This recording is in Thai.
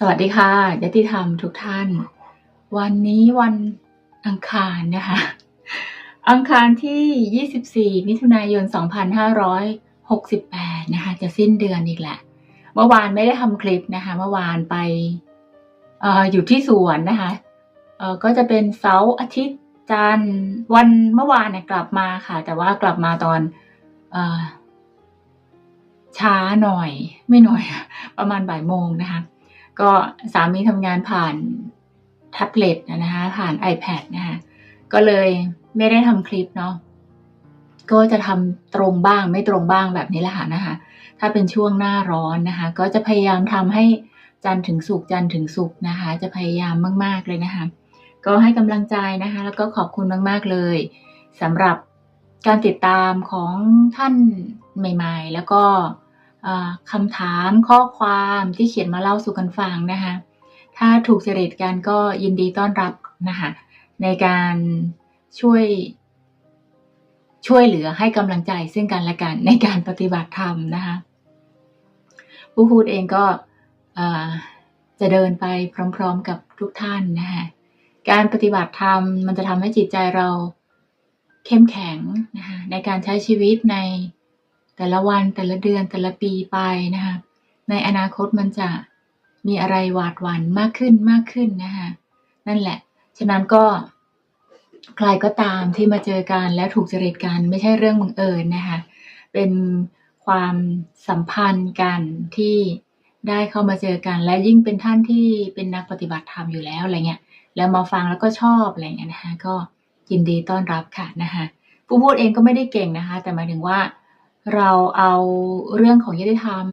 สวัสดีค่ะยติธรรมทุกท่าน วันนี้วันอังคารนะคะ อังคารที่ 24 มิถุนายน 2568 นะคะ จะสิ้นเดือนอีกแหละ เมื่อวานไม่ได้ทำคลิปนะคะ เมื่อวานไปอออยู่ที่สวนนะคะก็จะเป็นเสาร์อาทิตย์จันทร์วันเมื่อวานเนี่ยกลับมาค่ะ แต่ว่ากลับมาตอนอช้าหน่อย ไม่หน่อย ประมาณบ่ายโมงนะคะ ก็สามีทำงานผ่านแท็บเล็ตนะคะผ่าน iPad นะคะก็เลยไม่ได้ทำคลิปเนาะก็จะทำตรงบ้างไม่ตรงบ้างแบบนี้แหละค่ะนะคะ ถ้าเป็นช่วงหน้าร้อนนะคะ ก็จะพยายามทำให้จันถึงสุกจันถึงสุกนะคะ จะพยายามมาก ๆ เลยนะคะ ก็ให้กำลังใจนะคะ แล้วก็ขอบคุณมาก ๆ เลยสำหรับการติดตามของท่านใหม่ ๆ แล้วก็ คำถามข้อความที่เขียนมาเล่าสู่กันฟังนะคะ ถ้าถูกจริตกันก็ยินดีต้อนรับนะคะในการช่วย ช่วยเหลือให้กำลังใจซึ่งกันและกันในการปฏิบัติธรรมนะคะผู้พูดเองก็จะเดินไปพร้อม ๆ กับทุกท่านนะคะการปฏิบัติธรรมมันจะทำให้จิตใจเราเข้มแข็งนะคะในการใช้ชีวิตใน แต่ละวันแต่ละเดือนแต่ละปีไปนะคะในอนาคตมันจะมีอะไรหวาดหวั่นมากขึ้นมากขึ้นนะคะนั่นแหละ ฉะนั้นก็ใครก็ตามที่มาเจอกันและถูกจริตกันไม่ใช่เรื่องบังเอิญนะคะเป็นความสัมพันธ์กันที่ได้เข้ามาเจอกัน และยิ่งเป็นท่านที่เป็นนักปฏิบัติธรรมอยู่แล้วอะไรเงี้ยแล้วมาฟังแล้วก็ชอบอะไรเงี้ยนะคะก็ยินดีต้อนรับค่ะนะคะผู้พูดเองก็ไม่ได้เก่งนะคะ แต่หมายถึงว่า เราเอาเรื่องของยติธรรม